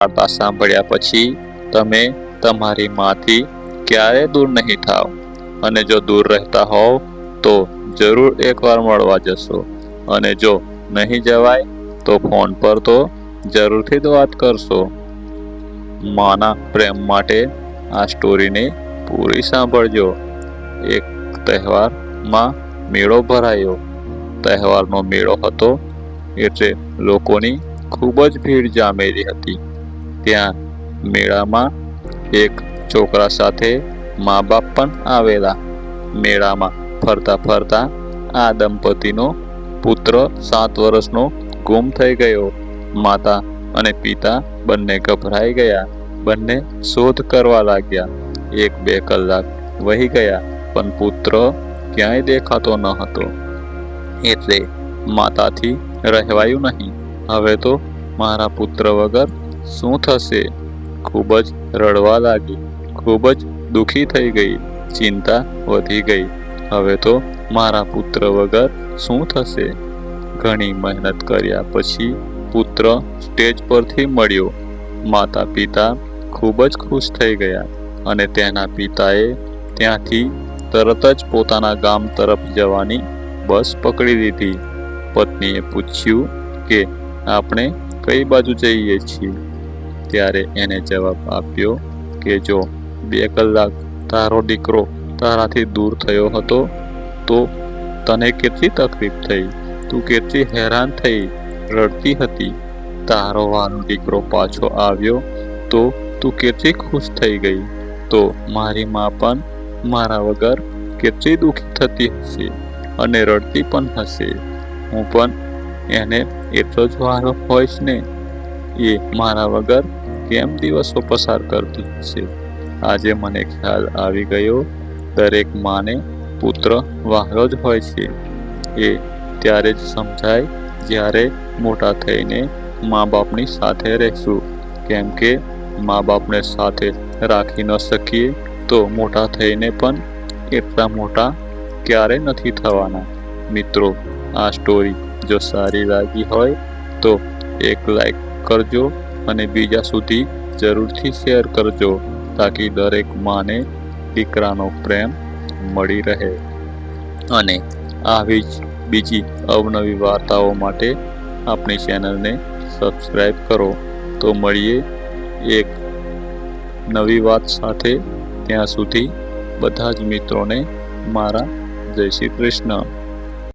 વાર્તા સાંભળ્યા પછી તમે તમારી માંથી ક્યારે દૂર નહીં થાવ. અને જો દૂર રહેતા હોવ, તો જરૂર એકવાર મળવા જશો. અને જો નહીં જવાય, તો ફોન પર તો જરૂરથી જ વાત કરશો. માના પ્રેમ માટે આ સ્ટોરીને પૂરી સાંભળજો. એક તહેવારમાં મેળો ભરાયો. તહેવારનો મેળો હતો એટલે લોકોની ખૂબ જ ભીડ જામેલી હતી. ત્યાં મેળામાં એક છોકરા સાથે મા બાપ પણ આવેલા. મેળામાં ફરતા ફરતા આ દંપતીનો પુત્ર સાત વર્ષનો ગુમ થઈ ગયો. માતા અને પિતા બંને ગભરાઈ ગયા. બંને શોધ કરવા લાગ્યા. એક બે કલાક વહી ગયા, પણ પુત્ર ક્યાંય દેખાતો ન હતો. એટલે માતાથી રહેવાયું નહીં. હવે તો મારા પુત્ર વગર શું થશે? ખૂબ જ રડવા લાગી. ખૂબ જ દુઃખી થઈ ગઈ. ચિંતા વધી ગઈ. હવે તો મારા પુત્ર વગર શું થશે? ઘણી મહેનત કર્યા પછી પુત્ર સ્ટેજ પરથી મળ્યો. માતા પિતા ખૂબ જ ખુશ થઈ ગયા અને તેના પિતાએ ત્યાંથી તરત જ પોતાના ગામ તરફ જવાની બસ પકડી લીધી. પત્નીએ પૂછ્યું કે, આપણે કઈ બાજુ જઈએ છીએ? ત્યારે એને જવાબ આપ્યો કે જો બે કલાક તારો દીકરો તારાથી દૂર થયો હતો, તો તને કેટલી તકલીફ થઈ? તું કેટલી હેરાન થઈ? રડતી હતી. તારો વાનો દીકરો પાછો આવ્યો, તો તું કેટલી ખુશ થઈ ગઈ? તો મારી મા પણ મારા વગર કેટલી દુઃખી થતી હશે અને રડતી પણ હશે. હું પણ એને એટલો જ વારો હોઈશ ને? એ મારા વગર કેમ દિવસો પસાર કરતી હશે? આજે મને ખ્યાલ આવી ગયો, દરેક માને પુત્ર વાહરો જ હોય છે. એ ત્યારે જ સમજાય, જ્યારે મોટા થઈને મા બાપની સાથે રહેશું. કેમ કે મા બાપને સાથે રાખી ન શકીએ, તો મોટા થઈને પણ એટલા મોટા ક્યારે નથી થવાના. મિત્રો, આ સ્ટોરી જો સારી લાગી હોય, તો એક લાઈક કરજો. અને બીજા સુધી જરૂરથી શેર કરજો, તાકી દરેક માને દીકરાનો પ્રેમ મળી રહે. અને આવી જ બીજી અવનવી વાર્તાઓ માટે આપણી ચેનલને સબસ્ક્રાઈબ કરો. તો મળીએ એક નવી વાત સાથે. ત્યાં સુધી બધા જ મિત્રોને મારા જય શ્રી કૃષ્ણ.